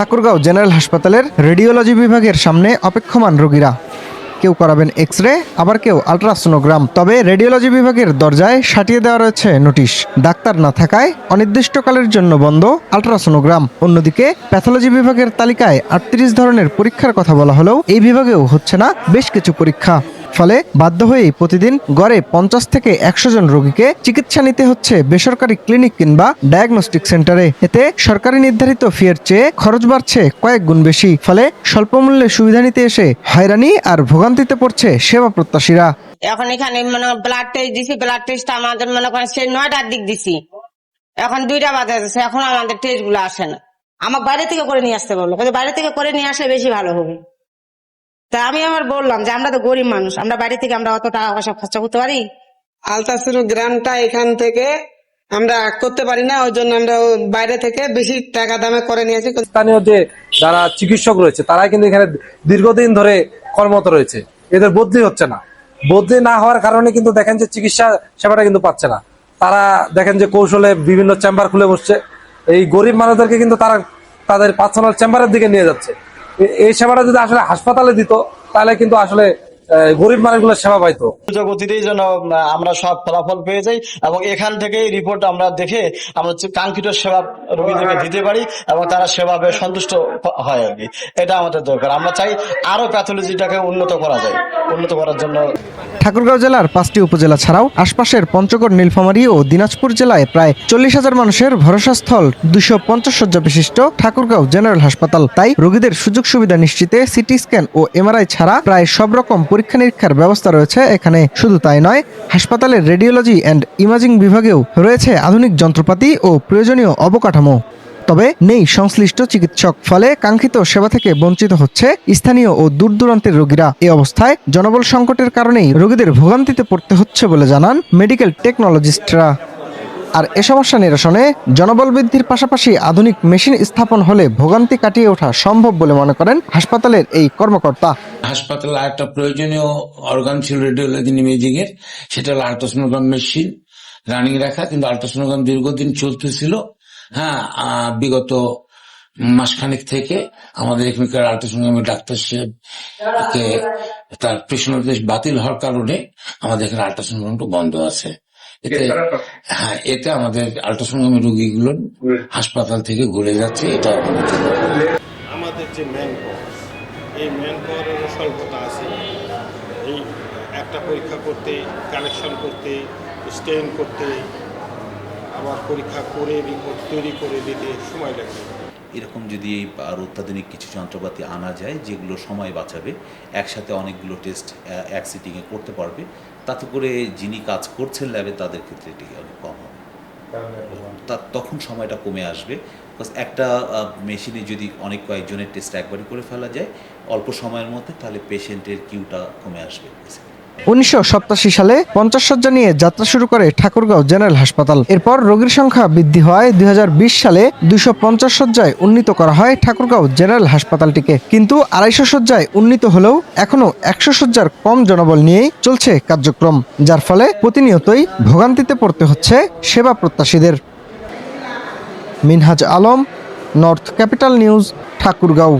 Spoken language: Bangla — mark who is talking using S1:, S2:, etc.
S1: ঠাকুরগাঁও জেনারেল হাসপাতালের রেডিওলজি বিভাগের সামনে অপেক্ষমান রোগীরা। কেউ করাবেন এক্স রে আবার কেউ আলট্রাসোনোগ্রাম। তবে রেডিওলজি বিভাগের দরজায় সাটিয়ে দেওয়া রয়েছে নোটিশ। ডাক্তার না থাকায় অনির্দিষ্টকালের জন্য বন্ধ আলট্রাসোনোগ্রাম। অন্যদিকে প্যাথোলজি বিভাগের তালিকায় আটত্রিশ ধরনের পরীক্ষার কথা বলা হলেও এই বিভাগেও হচ্ছে না বেশ কিছু পরীক্ষা। ফলে বাধ্য হয়েই প্রতিদিন গড়ে পঞ্চাশ থেকে একশো জন রোগীকে চিকিৎসা নিতে হচ্ছে বেসরকারি ক্লিনিক কিংবা ডায়াগনস্টিক সেন্টারে। এতে সরকারি নির্ধারিত ফিয়ের চেয়ে খরচ বাড়ছে কয়েক গুণ বেশি, ফলে স্বল্প মূল্যে সুবিধা নিতে এসে হয়রানি আর ভোগান্তিতে পড়ছে সেবা প্রত্যাশীরা।
S2: এখন এখানে মানে ব্লাড টেস্ট দিছি ব্লাড টেস্ট আমাদের মনে করেন সেই নয়টার দিক দিছি। এখন দুইটা বাজে যাচ্ছে এখন আমাদের টেস্টগুলো আসে না। আমার বাইরে থেকে করে নিয়ে আসতে বলল বাইরে থেকে করে নিয়ে আসলে বেশি ভালো হবে। তা আমি আমার বললাম যে আমরা তো গরিব মানুষ আমরা বাইরে থেকে আমরা অত টাকা পয়সা খরচা করতে পারি?
S3: আলট্রাসোনোগ্রামটা এখান থেকে আমরা করতে পারি না ওই জন্য আমরা বাইরে থেকে বেশি টাকা দামে করে নিয়েছি
S4: স্থানীয় যে যারা চিকিৎসক রয়েছে তারা কিন্তু এখানে দীর্ঘদিন ধরে কর্মরত রয়েছে। এদের বদলি হচ্ছে না। বদলি না হওয়ার কারণে কিন্তু দেখেন যে চিকিৎসা সেবাটা কিন্তু পাচ্ছে না। তারা দেখেন যে কৌশলে বিভিন্ন চেম্বার খুলে বসছে। এই গরিব মানুষদেরকে কিন্তু তারা তাদের পার্সোনাল চেম্বারের দিকে নিয়ে যাচ্ছে। এই সেবাটা যদি আসলে হাসপাতালে দিত তাহলে কিন্তু আসলে গরিব মানুষগুলো সেবা পাইতো।
S5: গতিতেই যেন আমরা সব ফলাফল পেয়ে যাই এবং এখান থেকেই রিপোর্ট আমরা দেখে আমরা কাঙ্ক্ষিত সেবা রোগীদেরকে দিতে পারি এবং তারা সেভাবে সন্তুষ্ট হয় আর কি। এটা আমাদের দরকার। আমরা চাই আরও প্যাথোলজিটাকে উন্নত করা যায় উন্নত করার জন্য।
S1: ঠাকুরগাঁও জেলার পাঁচটি উপজেলা ছাড়াও আশপাশের পঞ্চগড় নীলফামারী ও দিনাজপুর জেলায় প্রায় চল্লিশ হাজার মানুষের ভরসাস্থল দুশো পঞ্চাশ শয্যা বিশিষ্ট ঠাকুরগাঁও জেনারেল হাসপাতাল। তাই রোগীদের সুযোগ সুবিধা নিশ্চিতে সিটি স্ক্যান ও এমআরআই ছাড়া প্রায় সব রকম পরীক্ষা নিরীক্ষার ব্যবস্থা রয়েছে। এখানে শুধু তাই নয়, হাসপাতালের রেডিওলজি অ্যান্ড ইমাজিং বিভাগেও রয়েছে আধুনিক যন্ত্রপাতি ও প্রয়োজনীয় অবকাঠামো। তবে নেই সংশ্লিষ্ট চিকিৎসক ফলে কাঙ্ক্ষিত সেবা থেকে বঞ্চিত হচ্ছে স্থানীয় ও দূর দূরান্তের রোগীরা। এ অবস্থায় জনবল সংকটের কারণেই রোগীদের ভোগান্তিতে পড়তে হচ্ছে বলে জানান মেডিকেল টেকনোলজিস্টরা। আর এ সমস্যা নিরসনে জনবল বৃদ্ধির পাশাপাশি আধুনিক মেশিন স্থাপন হলে ভোগান্তি কাটিয়ে ওঠা সম্ভব বলে মনে করেন হাসপাতালের এই কর্মকর্তা।
S6: হাসপাতালে একটা প্রয়োজনীয় অর্গান ছিল রেডিওলজি ইমেজিং এর, সেটা হলো আল্ট্রাসোনোগ্রাম মেশিন রানিং রাখা, কিন্তু আল্ট্রাসোনোগ্রাম দীর্ঘদিন চলতেছিল। হ্যাঁ বিগত মাসখানেক থেকে আমাদের এখানকার আল্ট্রাসোনোগ্রামের ডাক্তার সাহেবকে তার পেশনাদেশ বাতিল হওয়ার কারণে আমাদের এখানে আল্ট্রাসোনোগ্রামটা বন্ধ আছে। এতে হ্যাঁ এতে আমাদের আল্ট্রাসোনোগ্রামের রোগীগুলো হাসপাতাল থেকে ঘুরে যাচ্ছে এটা আমাদের
S7: যে ম্যান পাওয়ার এই ম্যান পাওয়ারেরও স্বল্পতা আছে। এই একটা পরীক্ষা করতে কালেকশন করতে স্টেইন করতে আবার পরীক্ষা করে রিপোর্ট তৈরি করে দিতে সময় লাগবে।
S8: এরকম যদি এই আর অত্যাধুনিক কিছু যন্ত্রপাতি আনা যায়, যেগুলো সময় বাঁচাবে, একসাথে অনেকগুলো টেস্ট এক সিটিংয়ে করতে পারবে, তাতে করে যিনি কাজ করছেন ল্যাবে তাদের ক্ষেত্রে এটি অনেক কম হবে। তখন সময়টা কমে আসবে একটা মেশিনে যদি অনেক কয়েকজনের টেস্ট একবারই করে ফেলা যায়, অল্প সময়ের মধ্যে তাহলে পেশেন্টের কিউটা কমে আসবে
S1: উনিশশো সাতাশি সালে পঞ্চাশ শয্যা নিয়ে যাত্রা শুরু করে ঠাকুরগাঁও জেনারেল হাসপাতাল। এরপর রোগীর সংখ্যা বৃদ্ধি হয় দুই হাজার বিশ সালে দুইশো পঞ্চাশ শয্যায় উন্নীত করা হয় ঠাকুরগাঁও জেনারেল হাসপাতালটিকে। কিন্তু আড়াইশো শয্যায় উন্নীত হলেও এখনও একশো শয্যার কম জনবল নিয়েই চলছে কার্যক্রম, যার ফলে প্রতিনিয়তই ভোগান্তিতে পড়তে হচ্ছে সেবা প্রত্যাশীদের। Minhaj Alam, north capital news, Thakurgaon.